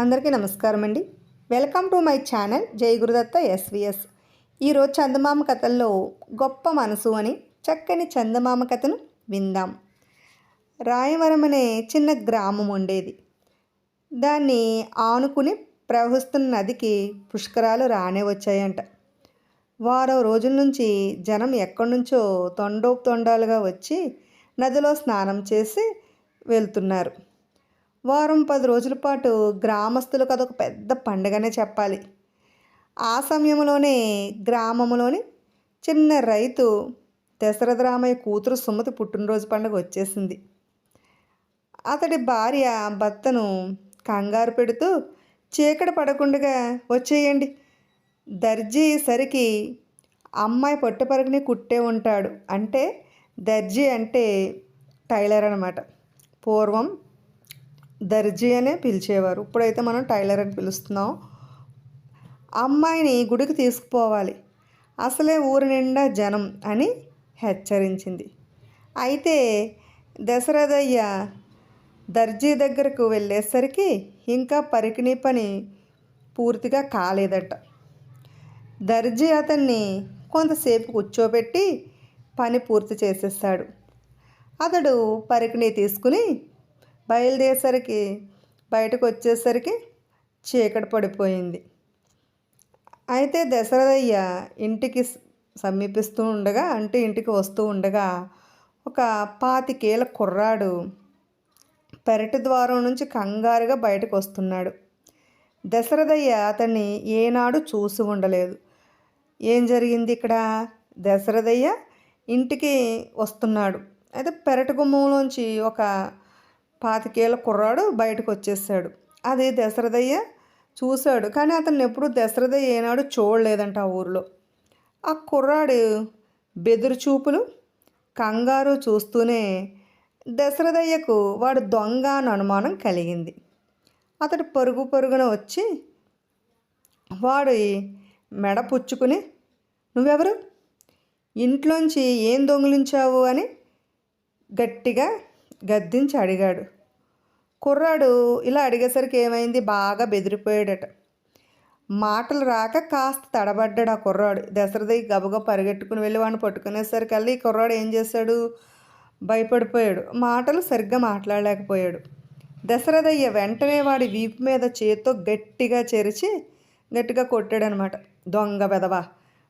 అందరికీ నమస్కారం అండి. వెల్కమ్ టు మై ఛానల్ జై గురుదత్త ఎస్విఎస్. ఈరోజు చందమామ కథల్లో గొప్ప మనసు అని చక్కని చందమామ కథను విందాం. రాయవరం అనే చిన్న గ్రామం ఉండేది. దాన్ని ఆనుకుని ప్రవహిస్తున్న నదికి పుష్కరాలు రానే వచ్చాయంట. వారం రోజుల నుంచి జనం ఎక్కడి నుంచో తొండోపు తొండాలుగా వచ్చి నదిలో స్నానం చేసి వెళ్తున్నారు. వారం పది రోజుల పాటు గ్రామస్తులకు అదొక పెద్ద పండుగనే చెప్పాలి. ఆ సమయంలోనే గ్రామంలోని చిన్న రైతు దశరథ రామయ్య కూతురు సుమతి పుట్టినరోజు పండుగ వచ్చేసింది. అతడి భార్య భర్తను కంగారు పెడుతూ చీకటి పడకుండా వచ్చేయండి. దర్జీ సరికి అమ్మాయి పొట్టపరుగుని కుట్టే ఉంటాడు. అంటే దర్జీ అంటే టైలర్ అనమాట పూర్వం దర్జీ అనే పిలిచేవారు. ఇప్పుడైతే మనం టైలర్ అని పిలుస్తున్నాం. అమ్మాయిని గుడికి తీసుకుపోవాలి. అసలే ఊరి నిండా జనం అని హెచ్చరించింది. అయితే దశరథయ్య దర్జీ దగ్గరకు వెళ్ళేసరికి ఇంకా పరికిణి పని పూర్తిగా కాలేదట. దర్జీ అతన్ని కొంతసేపు కూర్చోబెట్టి పని పూర్తి చేసేస్తాడు. అతడు పరికిణి తీసుకుని బయలుదేరేసరికి బయటకు వచ్చేసరికి చీకటి పడిపోయింది. అయితే దశరథయ్య ఇంటికి సమీపిస్తూ ఉండగా అంటే ఇంటికి వస్తూ ఉండగా ఒక పాతికేల కుర్రాడు పెరటి ద్వారం నుంచి కంగారుగా బయటకు వస్తున్నాడు దశరథయ్య అతన్ని ఏనాడు చూసి ఉండలేదు. ఏం జరిగింది ఇక్కడ? దశరథయ్య ఇంటికి వస్తున్నాడు. అయితే పెరటి గుమ్మంలోంచి ఒక పాతికేళ్ళ కుర్రాడు బయటకు వచ్చేసాడు అది దశరథయ్య చూశాడు. కానీ అతన్ని ఎప్పుడు దశరథయ్య ఏనాడు చూడలేదంట ఆ ఊరిలో. ఆ కుర్రాడు బెదురు చూపులు కంగారు చూస్తూనే దశరథయ్యకు వాడు దొంగ అని అనుమానం కలిగింది. అతడు పరుగు పరుగున వచ్చి వాడు మెడ పుచ్చుకుని నువ్వెవరు? ఇంట్లోంచి ఏం దొంగిలించావు? అని గట్టిగా గద్దించి అడిగాడు. కుర్రాడు ఇలా అడిగేసరికి ఏమైంది? బాగా బెదిరిపోయాడట. మాటలు రాక కాస్త తడబడ్డాడు ఆ కుర్రాడు. దశరథయ్య గబగబ పరిగెట్టుకుని వెళ్ళి వాడిని పట్టుకునేసరికల్లా ఈ కుర్రాడు ఏం చేశాడు? భయపడిపోయాడు. మాటలు సరిగ్గా మాట్లాడలేకపోయాడు. దశరథయ్య వెంటనే వాడి వీపు మీద చేత్తో గట్టిగా చెరిచి గట్టిగా కొట్టాడనమాట. దొంగ పెదవా!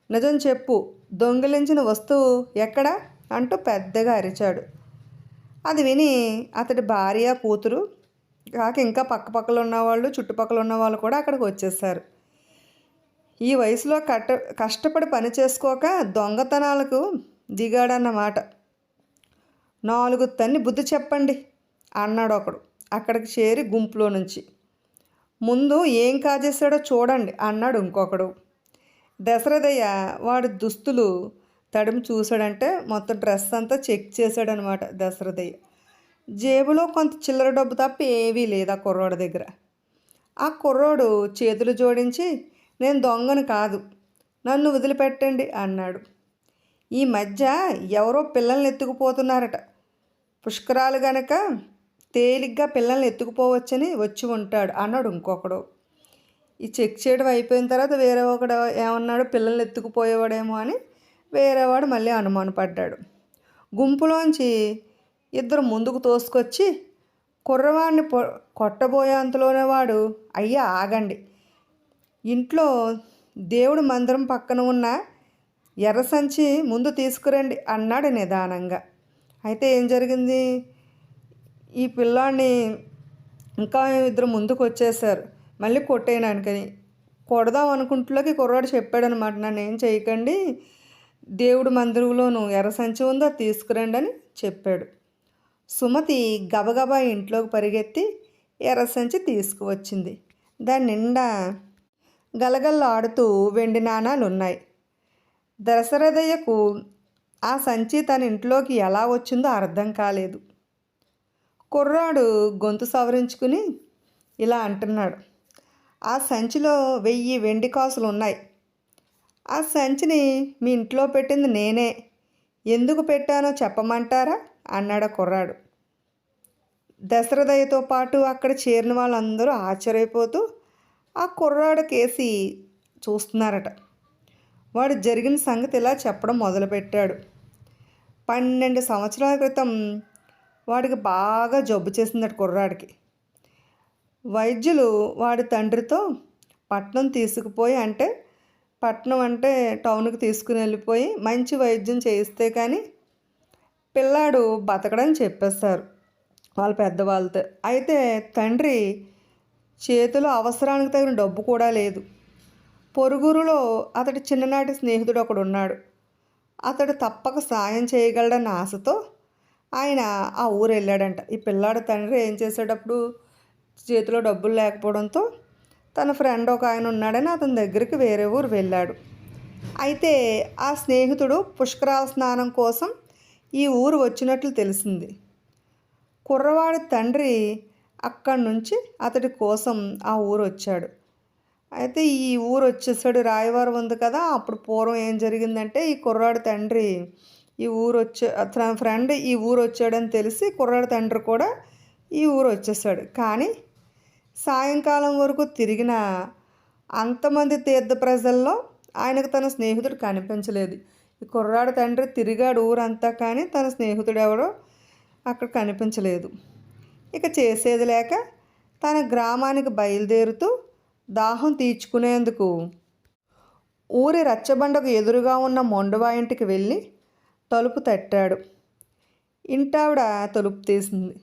నిజం చెప్పు. దొంగిలించిన వస్తువు ఎక్కడా? అంటూ పెద్దగా అరిచాడు. అది విని అతడి భార్య కూతురు కాక ఇంకా పక్కపక్కల ఉన్నవాళ్ళు చుట్టుపక్కల ఉన్న వాళ్ళు కూడా అక్కడికి వచ్చేసారు. ఈ వయసులో కట్ట కష్టపడి పని చేసుకోక దొంగతనాలకు దిగాడన్నమాట. నాలుగు తన్ని బుద్ధి చెప్పండి అన్నాడు ఒకడు అక్కడికి చేరి గుంపులో నుంచి. ముందు ఏం కాజేశాడో చూడండి అన్నాడు ఇంకొకడు. దశరథయ్య వాడి దుస్తులు తడిమి చూశాడంటే మొత్తం డ్రెస్ అంతా చెక్ చేశాడనమాట దశరథయ్య జేబులో కొంత చిల్లర డబ్బు తప్ప ఏవీ లేదు ఆ కుర్రోడి దగ్గర. ఆ కుర్రోడు చేతులు జోడించి నేను దొంగను కాదు నన్ను వదిలిపెట్టండి అన్నాడు. ఈ మధ్య ఎవరో పిల్లల్ని ఎత్తుకుపోతున్నారట. పుష్కరాలు గనక తేలిగ్గా పిల్లల్ని ఎత్తుకుపోవచ్చని వచ్చి ఉంటాడు అన్నాడు ఇంకొకడు. ఈ చెక్ చేయడం అయిపోయిన తర్వాత వేరే ఒకడు ఏమన్నాడు పిల్లల్ని ఎత్తుకుపోయేవాడేమో అని వేరేవాడు మళ్ళీ అనుమానపడ్డాడు. గుంపులోంచి ఇద్దరు ముందుకు తోసుకొచ్చి కుర్రవాడిని పొ కొట్టబోయేంతలోనే వాడు అయ్యా ఆగండి. ఇంట్లో దేవుడి మందిరం పక్కన ఉన్న ఎర్ర సంచి ముందు తీసుకురండి అన్నాడు నిదానంగా. అయితే ఏం జరిగింది? ఈ పిల్లాడిని ఇంకా ఇద్దరు ముందుకు వచ్చేసారు మళ్ళీ కొట్టేయడానికని కొడదాం అనుకుంటులోకి కుర్రాడు చెప్పాడనమాట. నన్ను ఏం చేయకండి. దేవుడు మందిరంలోనూ ఎర్ర సంచి ఉందో తీసుకురండి అని చెప్పాడు. సుమతి గబగబా ఇంట్లోకి పరిగెత్తి ఎర్ర సంచి తీసుకువచ్చింది. దాని నిండా గలగల్లాడుతూ వెండి నాణాలు ఉన్నాయి. దశరథయ్యకు ఆ సంచి తన ఇంట్లోకి ఎలా వచ్చిందో అర్థం కాలేదు. కుర్రాడు గొంతు సవరించుకుని ఇలా అంటున్నాడు. ఆ సంచిలో వెయ్యి వెండి కాసులు ఉన్నాయి. ఆ సంచిని మీ ఇంట్లో పెట్టింది నేనే. ఎందుకు పెట్టానో చెప్పమంటారా? అన్నాడు కుర్రాడు. దశరథయ్యతో పాటు అక్కడ చేరిన వాళ్ళందరూ ఆశ్చర్యపోతూ ఆ కుర్రాడు కేసి చూస్తున్నారట. వాడు జరిగిన సంగతి ఇలా చెప్పడం మొదలుపెట్టాడు. పన్నెండు సంవత్సరాల క్రితం వాడికి బాగా జబ్బు చేసిందట కుర్రాడికి. వైద్యులు వాడి తండ్రితో పట్నం తీసుకుపోయి అంటే పట్టణం అంటే టౌన్కి తీసుకుని వెళ్ళిపోయి మంచి వైద్యం చేయిస్తే కానీ పిల్లాడు బతకడని చెప్పేస్తారు వాళ్ళ పెద్దవాళ్ళతో. అయితే తండ్రి చేతిలో అవసరానికి తగిన డబ్బు కూడా లేదు. పొరుగురులో అతడి చిన్ననాటి స్నేహితుడు ఒకడు ఉన్నాడు. అతడు తప్పక సాయం చేయగలడన్న ఆశతో ఆయన ఆ ఊరు వెళ్ళాడంట. ఈ పిల్లాడు తండ్రి ఏం చేసేటప్పుడు చేతిలో డబ్బులు లేకపోవడంతో తన ఫ్రెండ్ ఒక ఆయన ఉన్నాడని అతని దగ్గరికి వేరే ఊరు వెళ్ళాడు. అయితే ఆ స్నేహితుడు పుష్కరాల స్నానం కోసం ఈ ఊరు వచ్చినట్లు తెలిసింది. కుర్రవాడి తండ్రి అక్కడి నుంచి అతడి కోసం ఆ ఊరు వచ్చాడు. అయితే ఈ ఊరు వచ్చేసాడు రాయవారం ఉంది కదా అప్పుడు పూర్వం ఏం జరిగిందంటే ఈ కుర్రాడి తండ్రి ఈ ఊరు వచ్చే తన ఫ్రెండ్ ఈ ఊరు వచ్చాడని తెలిసి కుర్రాడి తండ్రి కూడా ఈ ఊరు వచ్చేసాడు. కానీ సాయంకాలం వరకు తిరిగిన అంతమంది తీర్థ ప్రజల్లో ఆయనకు తన స్నేహితుడు కనిపించలేదు. ఈ కుర్రాడు తండ్రి తిరిగాడు ఊరంతా కానీ తన స్నేహితుడు ఎవడో అక్కడ కనిపించలేదు. ఇక చేసేది లేక తన గ్రామానికి బయలుదేరుతూ దాహం తీర్చుకునేందుకు ఊరి రచ్చబండకు ఎదురుగా ఉన్న మొండవా ఇంటికి వెళ్ళి తలుపు తట్టాడు. ఇంటావిడ తలుపు తీసింది.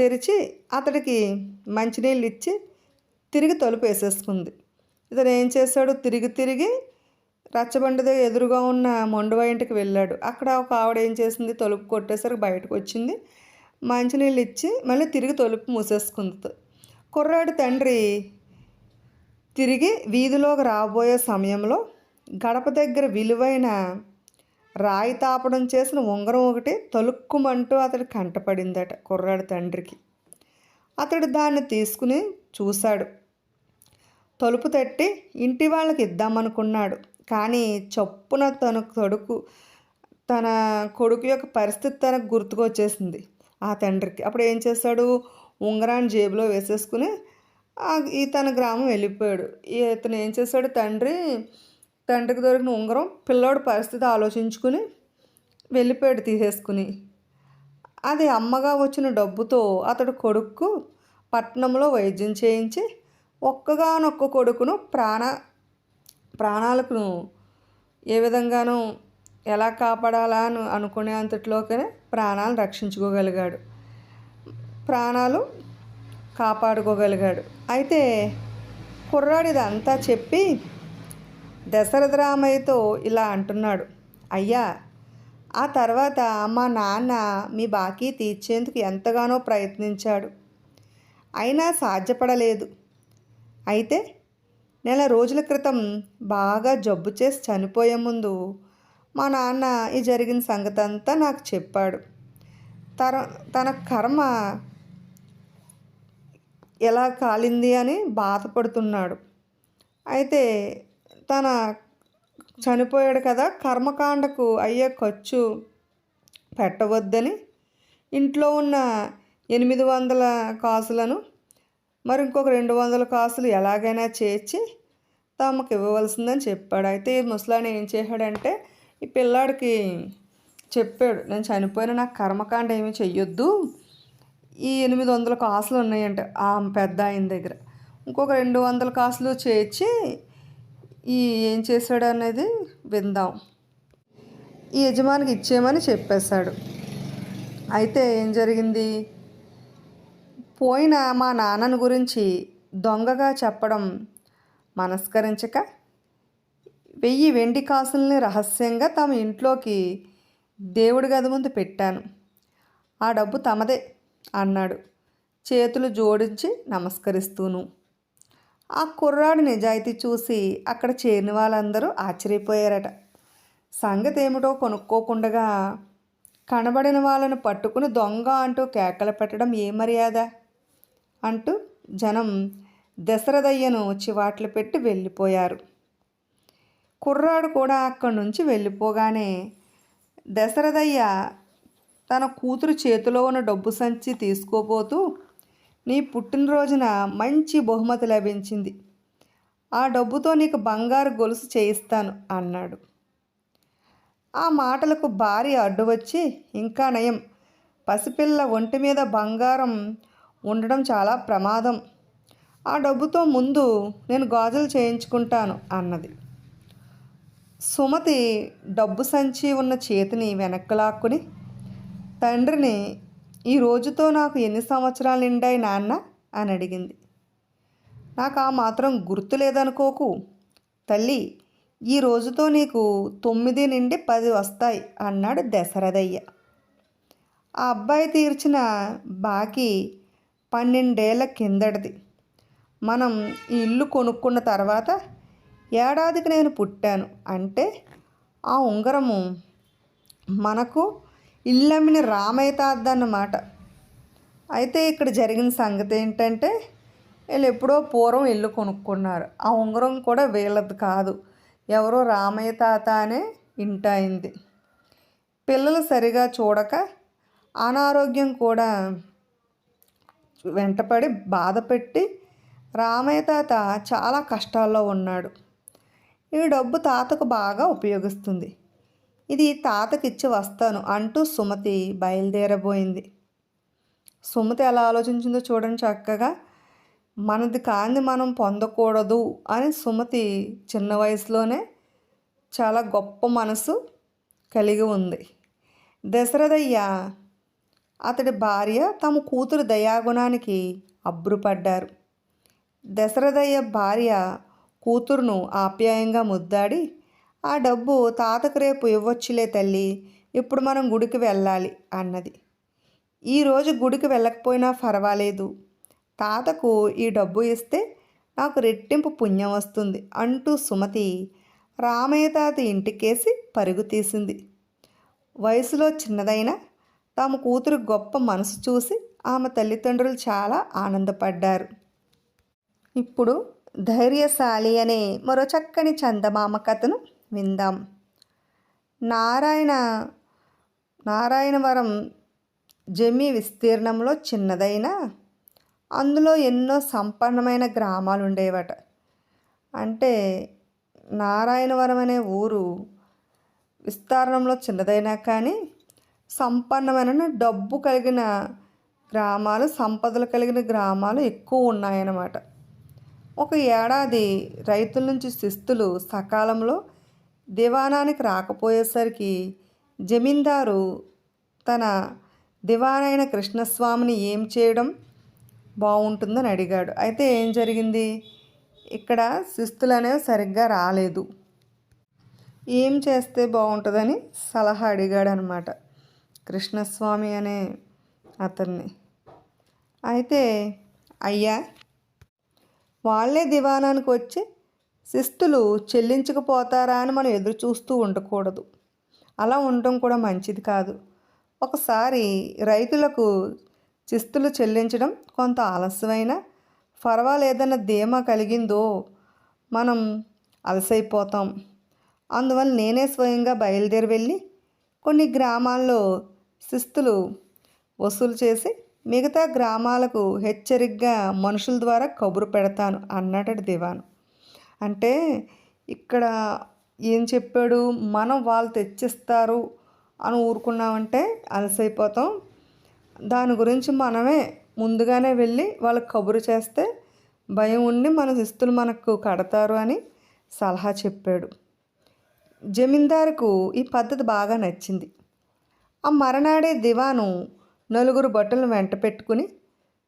తెరిచి అతడికి మంచినీళ్ళు ఇచ్చి తిరిగి తలుపు వేసేసుకుంది. ఇతను ఏం చేశాడు? తిరిగి తిరిగి రచ్చబండ దగ్గర ఎదురుగా ఉన్న మొండవ ఇంటికి వెళ్ళాడు. అక్కడ ఒక ఆవిడ ఏం చేసింది? తలుపు కొట్టేసరికి బయటకు వచ్చింది. మంచినీళ్ళు ఇచ్చి మళ్ళీ తిరిగి తలుపు మూసేసుకుంది. కుర్రాడి తండ్రి తిరిగి వీధిలోకి రాబోయే సమయంలో గడప దగ్గర విలువైన రాయి తాపడం చేసిన ఉంగరం ఒకటి తలుక్కుమంటూ అతడి కంటపడిందట కుర్రాడి తండ్రికి. అతడు దాన్ని తీసుకుని చూశాడు. తలుపు తట్టి ఇంటి వాళ్ళకి ఇద్దామనుకున్నాడు. కానీ చొప్పున తన కొడుకు తన కొడుకు యొక్క పరిస్థితి తనకు గుర్తుకొచ్చేసింది ఆ తండ్రికి అప్పుడు ఏం చేశాడు? ఉంగరాన్ని జేబులో వేసేసుకుని ఈ తన గ్రామం వెళ్ళిపోయాడు. ఇతను ఏం చేశాడు? తండ్రి తండ్రికి దొరికిన ఉంగరం పిల్లోడి పరిస్థితి ఆలోచించుకుని వెళ్ళిపోయాడు తీసేసుకుని. అది అమ్మగా వచ్చిన డబ్బుతో అతడు కొడుకు పట్నంలో వైద్యం చేయించి ఒక్కగానొక్క కొడుకును ప్రాణ ప్రాణాలకు ఏ విధంగానూ ఎలా కాపాడాలా అని అనుకునే అంతట్లోకే ప్రాణాలు రక్షించుకోగలిగాడు. ప్రాణాలు కాపాడుకోగలిగాడు. అయితే కుర్రాడిదంతా చెప్పి దశరథ రామయ్యతో ఇలా అంటున్నాడు. అయ్యా ఆ తర్వాత మా నాన్న మీ బాకీ తీర్చేందుకు ఎంతగానో ప్రయత్నించాడు. అయినా సాధ్యపడలేదు. అయితే నెల రోజుల క్రితం బాగా జబ్బు చేసి చనిపోయే ముందు మా నాన్న ఈ జరిగిన సంగతి అంతా నాకు చెప్పాడు. తన తన కర్మ ఎలా కాలింది అని బాధపడుతున్నాడు. అయితే తన చనిపోయాడు కదా కర్మకాండకు అయ్యే ఖర్చు పెట్టవద్దని ఇంట్లో ఉన్న ఎనిమిది వందల కాసులను మరి ఇంకొక రెండు వందల కాసులు ఎలాగైనా చేర్చి తమకు ఇవ్వవలసిందని చెప్పాడు. అయితే ముసలాయన ఏం చేశాడంటే ఈ పిల్లాడికి చెప్పాడు నేను చనిపోయిన నాకు కర్మకాండ ఏమీ చెయ్యొద్దు. ఈ ఎనిమిది వందల కాసులు ఉన్నాయంట ఆ పెద్ద ఆయన దగ్గర. ఇంకొక రెండు వందల కాసులు చేర్చి ఈ ఏం చేశాడు అనేది విందాం. ఈ యజమానికి ఇచ్చేయమని చెప్పేశాడు. అయితే ఏం జరిగింది? పోయిన మా నాన్నని గురించి దొంగగా చెప్పడం మనస్కరించక వెయ్యి వెండి కాసుల్ని రహస్యంగా తమ ఇంట్లోకి దేవుడి గది ముందు పెట్టాను. ఆ డబ్బు తమదే అన్నాడు. చేతులు జోడించి నమస్కరిస్తూను. ఆ కుర్రాడు నిజాయితీ చూసి అక్కడ చేరిన వాళ్ళందరూ ఆశ్చర్యపోయారట. సంగతి ఏమిటో కొనుక్కోకుండగా కనబడిన వాళ్ళను పట్టుకుని దొంగ అంటూ కేకలు పెట్టడం ఏ మర్యాద? అంటూ జనం దశరథయ్యను చివాట్లు పెట్టి వెళ్ళిపోయారు. కుర్రాడు కూడా అక్కడి నుంచి వెళ్ళిపోగానే దశరథయ్య తన కూతురు చేతిలో ఉన్న డబ్బు సంచి తీసుకోపోతూ నీ పుట్టినరోజున మంచి బహుమతి లభించింది. ఆ డబ్బుతో నీకు బంగారు గొలుసు చేయిస్తాను అన్నాడు. ఆ మాటలకు భార్య అడ్డు వచ్చి ఇంకా నయం. పసిపిల్ల ఒంటి మీద బంగారం ఉండడం చాలా ప్రమాదం. ఆ డబ్బుతో ముందు నేను గాజులు చేయించుకుంటాను అన్నది. సుమతి డబ్బు సంచి ఉన్న చేతిని వెనక్కు లాక్కుని తండ్రిని ఈ రోజుతో నాకు ఎన్ని సంవత్సరాలు నిండాయి నాన్న? అని అడిగింది. నాకు ఆ మాత్రం గుర్తు లేదనుకోకు. తల్లి ఈ రోజుతో నీకు తొమ్మిది నుండి పది వస్తాయి అన్నాడు దశరథయ్య. ఆ అబ్బాయి తీర్చిన బాకీ పన్నెండేళ్ళ కిందటిది. మనం ఈ ఇల్లు కొనుక్కున్న తర్వాత ఏడాదికి నేను పుట్టాను అంటే ఆ ఉంగరము మనకు ఇల్లమ్మిన రామయ్య తాద్దన్నమాట అయితే ఇక్కడ జరిగిన సంగతి ఏంటంటే వీళ్ళు ఎప్పుడో పూర్వం ఇల్లు కొనుక్కున్నారు. ఆ ఉంగరం కూడా వీళ్ళది కాదు. ఎవరో రామయ్య తాత అనే ఇంటైంది పిల్లలు సరిగా చూడక అనారోగ్యం కూడా వెంటపడి బాధపెట్టి రామయ్య తాత చాలా కష్టాల్లో ఉన్నాడు. ఈ డబ్బు తాతకు బాగా ఉపయోగిస్తుంది. ఇది తాతకి ఇచ్చి వస్తాను అంటూ సుమతి బయలుదేరబోయింది. సుమతి ఎలా ఆలోచించిందో చూడండి చక్కగా. మనది కాంది మనం పొందకూడదు అని సుమతి చిన్న వయసులోనే చాలా గొప్ప మనసు కలిగి ఉంది. దశరథయ్య అతడి భార్య తమ కూతురు దయాగుణానికి అబ్బురుపడ్డారు. దశరథయ్య భార్య కూతురును ఆప్యాయంగా ముద్దాడి ఆ డబ్బు తాతకు రేపు ఇవ్వచ్చులే తల్లి ఇప్పుడు మనం గుడికి వెళ్ళాలి అన్నది. ఈరోజు గుడికి వెళ్ళకపోయినా పర్వాలేదు తాతకు ఈ డబ్బు ఇస్తే నాకు రెట్టింపు పుణ్యం వస్తుంది అంటూ సుమతి రామయ్య తాత ఇంటికేసి పరుగు తీసింది. వయసులో చిన్నదైన తమ కూతురు గొప్ప మనసు చూసి ఆమె తల్లిదండ్రులు చాలా ఆనందపడ్డారు. ఇప్పుడు ధైర్యశాలి అనే మరో చక్కని చందమామ కథను విందాం. నారాయణ నారాయణవరం జమి విస్తీర్ణంలో చిన్నదైన అందులో ఎన్నో సంపన్నమైన గ్రామాలు ఉండేవట అంటే నారాయణవరం అనే ఊరు విస్తారణంలో చిన్నదైనా కానీ సంపన్నమైన డబ్బు కలిగిన గ్రామాలు సంపదలు కలిగిన గ్రామాలు ఎక్కువ ఉన్నాయన్నమాట ఒక ఏడాది రైతుల నుంచి శిస్తులు సకాలంలో దివాణానికి రాకపోయేసరికి జమీందారు తన దివానైన కృష్ణస్వామిని ఏం చేయడం బాగుంటుందని అడిగాడు. అయితే ఏం జరిగింది? ఇక్కడ శిస్తులు అనేవి సరిగ్గా రాలేదు. ఏం చేస్తే బాగుంటుందని సలహా అడిగాడు అనమాట కృష్ణస్వామి అనే అతన్ని. అయితే అయ్యా వాళ్ళే దివానానికి వచ్చి శిస్తులు చెల్లించకపోతారా అని మనం ఎదురు చూస్తూ ఉండకూడదు. అలా ఉండటం కూడా మంచిది కాదు. ఒకసారి రైతులకు శిస్తులు చెల్లించడం కొంత ఆలస్యమైన పర్వాలేదన్న ధీమా కలిగిందో మనం అలసైపోతాం. అందువల్ల నేనే స్వయంగా బయలుదేరి వెళ్ళి కొన్ని గ్రామాల్లో శిస్తులు వసూలు చేసి మిగతా గ్రామాలకు హెచ్చరికగా మనుషుల ద్వారా కబురు పెడతాను అన్నాడు దివాను అంటే ఇక్కడ ఏం చెప్పాడు? మనం వాళ్ళు తెచ్చిస్తారు అని ఊరుకున్నామంటే అలసైపోతాం. దాని గురించి మనమే ముందుగానే వెళ్ళి వాళ్ళకి కబురు చేస్తే భయం ఉండి మన శిస్తులు మనకు కడతారు అని సలహా చెప్పాడు. జమీందారుకు ఈ పద్ధతి బాగా నచ్చింది. ఆ మరనాడే దివాను నలుగురు బట్టలను వెంట పెట్టుకుని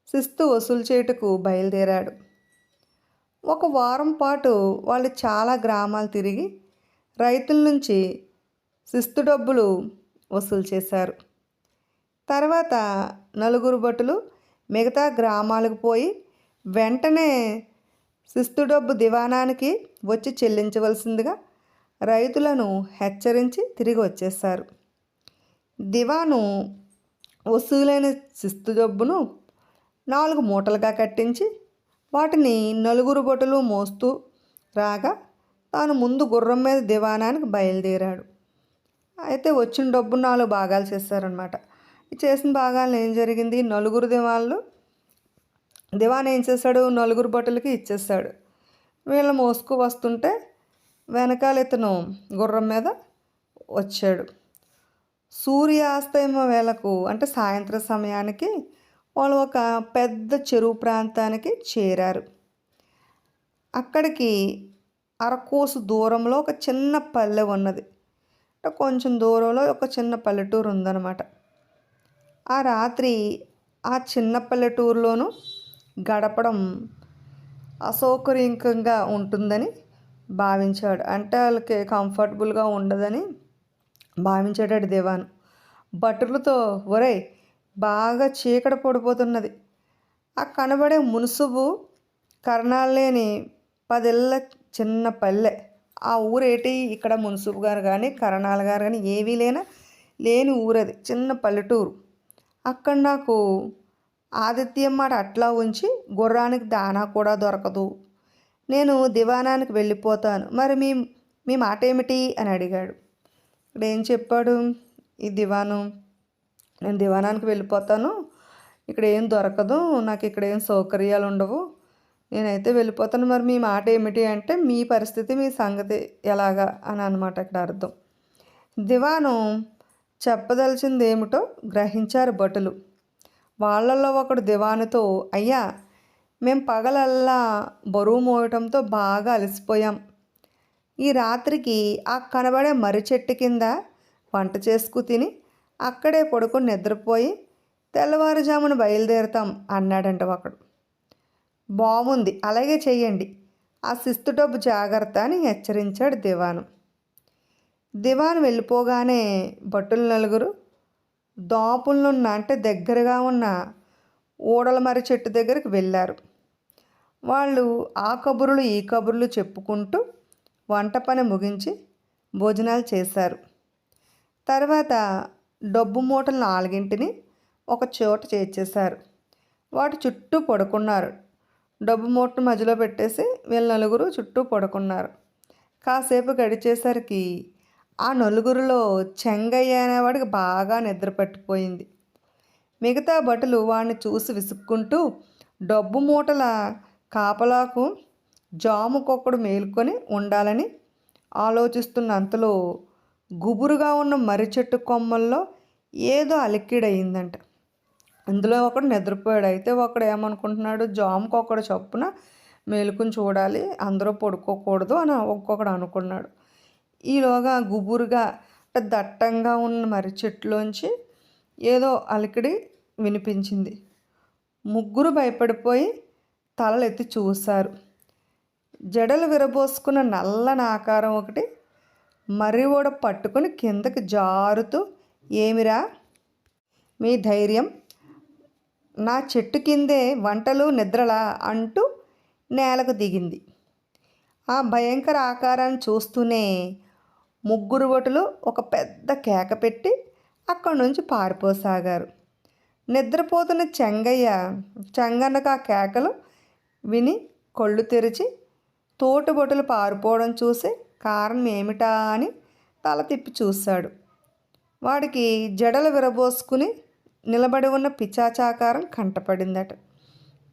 శిస్తు వసూలు చేయుటకు బయలుదేరాడు. ఒక వారం పాటు వాళ్ళు చాలా గ్రామాలు తిరిగి రైతుల నుంచి శిస్తు డబ్బులు వసూలు చేశారు. తర్వాత నలుగురు భటులు మిగతా గ్రామాలకు పోయి వెంటనే శిస్తు డబ్బు దివాణానికి వచ్చి చెల్లించవలసిందిగా రైతులను హెచ్చరించి తిరిగి వచ్చేశారు. దివాను వసూలైన శిస్తు జబ్బును నాలుగు మూటలుగా కట్టించి వాటిని నలుగురు బొటలు మోస్తూ రాగా తాను ముందు గుర్రం మీద దివానానికి బయలుదేరాడు. అయితే వచ్చిన డబ్బు నాలుగు భాగాలు చేశారనమాట చేసిన భాగాలను ఏం జరిగింది? నలుగురు దివాన్లు దివాన్ ఏం చేశాడు నలుగురు భటులకి ఇచ్చేస్తాడు. వీళ్ళు మోసుకు వస్తుంటే వెనకాల ఇతను గుర్రం మీద వచ్చాడు. సూర్యాస్తమయ వేళకు అంటే సాయంత్రం సమయానికి వాళ్ళు ఒక పెద్ద చెరువు ప్రాంతానికి చేరారు. అక్కడికి అరకోసు దూరంలో ఒక చిన్న పల్లె ఉన్నది. కొంచెం దూరంలో ఒక చిన్న పల్లెటూరు ఉందన్నమాట. ఆ రాత్రి ఆ చిన్న పల్లెటూరులోనూ గడపడం అసౌకర్యంగా ఉంటుందని భావించాడు. అంటే వాళ్ళకి కంఫర్టబుల్గా ఉండదని భావించాడు దేవాను. భటులతో ఒరే బాగా చీకట పడిపోతున్నది. ఆ కనబడే మునుసుబు కర్ణాలు లేని చిన్న పల్లె. ఆ ఊరేటి ఇక్కడ మున్సుబు గారు కానీ కరణాల గారు కానీ ఏవీ లేనా లేని ఊరది. చిన్న పల్లెటూరు. అక్కడ నాకు ఆదిత్యం మాట అట్లా ఉంచి గుర్రానికి దానా కూడా దొరకదు. నేను దివానానికి వెళ్ళిపోతాను. మరి మీ మీ మాట ఏమిటి అని అడిగాడు. ఇక్కడ ఏం చెప్పాడు? ఈ దివాను నేను దివానానికి వెళ్ళిపోతాను. ఇక్కడ ఏం దొరకదు. నాకు ఇక్కడ ఏం సౌకర్యాలు ఉండవు. నేనైతే వెళ్ళిపోతాను. మరి మీ మాట ఏమిటి అంటే మీ పరిస్థితి మీ సంగతి ఎలాగా అని అనమాట ఇక్కడ అర్థం. దివాను చెప్పదలిచింది ఏమిటో గ్రహించారు భటులు. వాళ్ళల్లో ఒకడు దివానుతో అయ్యా మేము పగలల్లా బరువు మోయటంతో బాగా అలసిపోయాం. ఈ రాత్రికి ఆ కనబడే మర్రి చెట్టు కింద వంట చేసుకు తిని అక్కడే పడుకొని నిద్రపోయి తెల్లవారుజామున బయలుదేరుతాం అన్నాడంట ఒకడు. బాగుంది అలాగే చెయ్యండి. ఆ శిస్తు డబ్బు జాగ్రత్త అని హెచ్చరించాడు దివాను. దివాన్ వెళ్ళిపోగానే భట్టులు నలుగురు దోపులనున్న అంటే దగ్గరగా ఉన్న ఊడలమరి మర్రి చెట్టు దగ్గరికి వెళ్ళారు. వాళ్ళు ఆ కబుర్లు ఈ కబుర్లు చెప్పుకుంటూ వంట పని ముగించి భోజనాలు చేశారు. తర్వాత డబ్బు మూటలు నాలుగింటిని ఒక చోట చేర్చేశారు. వాటి చుట్టూ పడుకున్నారు. డబ్బు మూటను మధ్యలో పెట్టేసి వీళ్ళ నలుగురు చుట్టూ పడుకున్నారు. కాసేపు గడిచేసరికి ఆ నలుగురిలో చెంగయ్య అనేవాడికి బాగా నిద్ర పట్టిపోయింది. మిగతా భటులు వాడిని చూసి విసుక్కుంటూ డబ్బు మూటల కాపలాకు జాముకొక్కడు మేలుకొని ఉండాలని ఆలోచిస్తున్న అంతలో గుబురుగా ఉన్న మర్రి చెట్టు కొమ్మల్లో ఏదో అలిక్కిడయిందంట అందులో ఒకడు నిద్రపోయాడు. అయితే ఒకడు ఏమనుకుంటున్నాడు? జాముకు ఒకడు చొప్పున మేలుకుని చూడాలి. అందరూ పడుకోకూడదు అని ఒక్కొక్కడు అనుకున్నాడు. ఈలోగా గుబురుగా దట్టంగా ఉన్న మర్రి చెట్టులోంచి ఏదో అలికిడి వినిపించింది. ముగ్గురు భయపడిపోయి తలలు ఎత్తి చూశారు. జడలు విరబోసుకున్న నల్లని ఆకారం ఒకటి మర్రి ఓడ పట్టుకొని కిందకి జారుతూ ఏమిరా? మీ ధైర్యం? నా చెట్టు కిందే వంటలు నిద్రలా? అంటూ నేలకు దిగింది. ఆ భయంకర ఆకారాన్ని చూస్తూనే ముగ్గురు ఒటులు ఒక పెద్ద కేక పెట్టి అక్కడి నుంచి పారిపోసాగారు. నిద్రపోతున్న చెంగయ్య చెంగన్నకు ఆ కేకలు విని కళ్ళు తెరిచి తోటబొట్టులు పారిపోవడం చూసి కారణం ఏమిటా అని తల తిప్పి చూశాడు. వాడికి జడలు విరబోసుకుని నిలబడి ఉన్న పిచాచాకారం కంటపడిందట.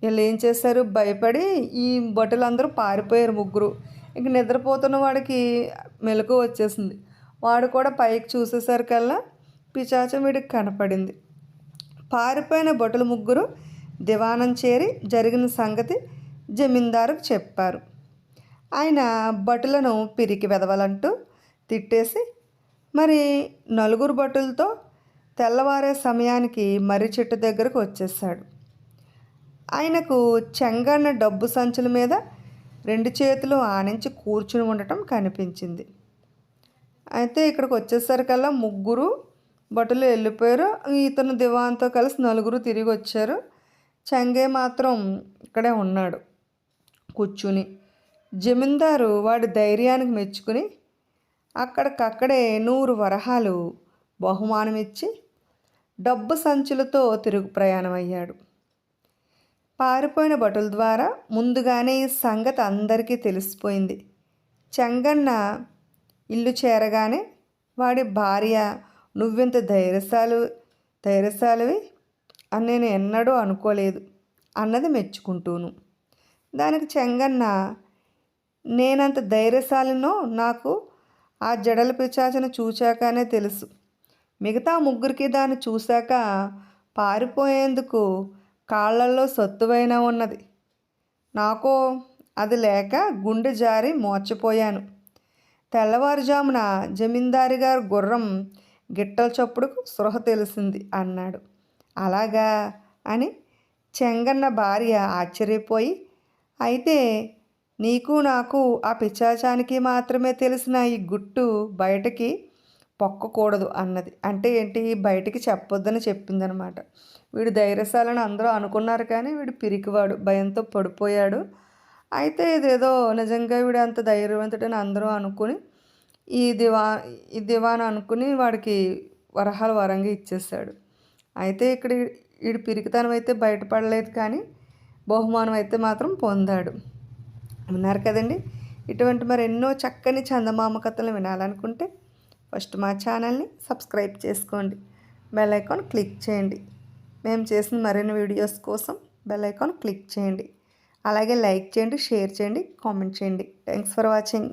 వీళ్ళు ఏం చేశారు? భయపడి ఈ బొట్టలందరూ పారిపోయారు ముగ్గురు. ఇంక నిద్రపోతున్న వాడికి మెలకు వచ్చేసింది. వాడు కూడా పైకి చూసేసరికల్లా పిచాచం వీడికి కనపడింది. పారిపోయిన బొట్టలు ముగ్గురు దివానం చేరి జరిగిన సంగతి జమీందారుకు చెప్పారు. ఆయన భటులను పిరికి వెదవలంటూ తిట్టేసి మరి నలుగురు భటులతో తెల్లవారే సమయానికి మర్రి చెట్టు దగ్గరకు వచ్చేసాడు ఆయనకు చెంగన్న డబ్బు సంచుల మీద రెండు చేతులు ఆనించి కూర్చుని ఉండటం కనిపించింది. అయితే ఇక్కడికి వచ్చేసరికల్లా ముగ్గురు భటులు వెళ్ళిపోయారు. ఇతను దివాన్తో కలిసి నలుగురు తిరిగి వచ్చారు. చెంగే మాత్రం ఇక్కడే ఉన్నాడు కూర్చుని. జమీందారు వాడి ధైర్యానికి మెచ్చుకుని అక్కడికక్కడే నూరు వరహాలు బహుమానం ఇచ్చి డబ్బు సంచులతో తిరుగు ప్రయాణం అయ్యాడు పారిపోయిన భటుల ద్వారా ముందుగానే ఈ సంగతి అందరికీ తెలిసిపోయింది. చెంగన్న ఇల్లు చేరగానే వాడి భార్య నువ్వింత ధైర్యశాలు ధైర్యశాలివి? అని నేను ఎన్నడూ అనుకోలేదు అన్నది మెచ్చుకుంటూను. దానికి చెంగన్న నేనంత ధైర్యశాలినో నాకు ఆ జడల పిచాచను చూచాకనే తెలుసు. మిగతా ముగ్గురికి దాన్ని చూశాక పారిపోయేందుకు కాళ్ళల్లో సత్తువైనా ఉన్నది. నాకో అది లేక గుండె జారి మోర్చిపోయాను. తెల్లవారుజామున జమీందారి గారు గుర్రం గిట్టల చప్పుడుకు సృహ తెలిసింది అన్నాడు. అలాగా అని చెంగన్న భార్య ఆశ్చర్యపోయి అయితే నీకు నాకు ఆ పిచాచానికి మాత్రమే తెలిసిన ఈ గుట్టు బయటకి పొక్కకూడదు అన్నది. అంటే ఏంటి? బయటికి చెప్పొద్దని చెప్పిందనమాట. వీడు ధైర్యశాలని అందరూ అనుకున్నారు కానీ వీడు పిరికివాడు భయంతో పడిపోయాడు. అయితే ఇదేదో నిజంగా వీడు అంత ధైర్యవంతుడని అందరూ అనుకుని ఈ దివా ఈ దివాన్ అనుకుని వాడికి వరహాలు వరంగా ఇచ్చేసాడు అయితే ఇక్కడ వీడి పిరికితనం అయితే బయటపడలేదు కానీ బహుమానం అయితే మాత్రం పొందాడు. ఉన్నారు కదండి. ఇటువంటి మరి ఎన్నో చక్కని చందమామ కథలు వినాలనుకుంటే ఫస్ట్ మా ఛానల్ని సబ్స్క్రైబ్ చేసుకోండి. బెల్ ఐకాన్ క్లిక్ చేయండి. మేము చేసిన మరిన్ని వీడియోస్ కోసం బెల్ ఐకాన్ క్లిక్ చేయండి. అలాగే లైక్ చేయండి షేర్ చేయండి కామెంట్ చేయండి. Thanks for watching.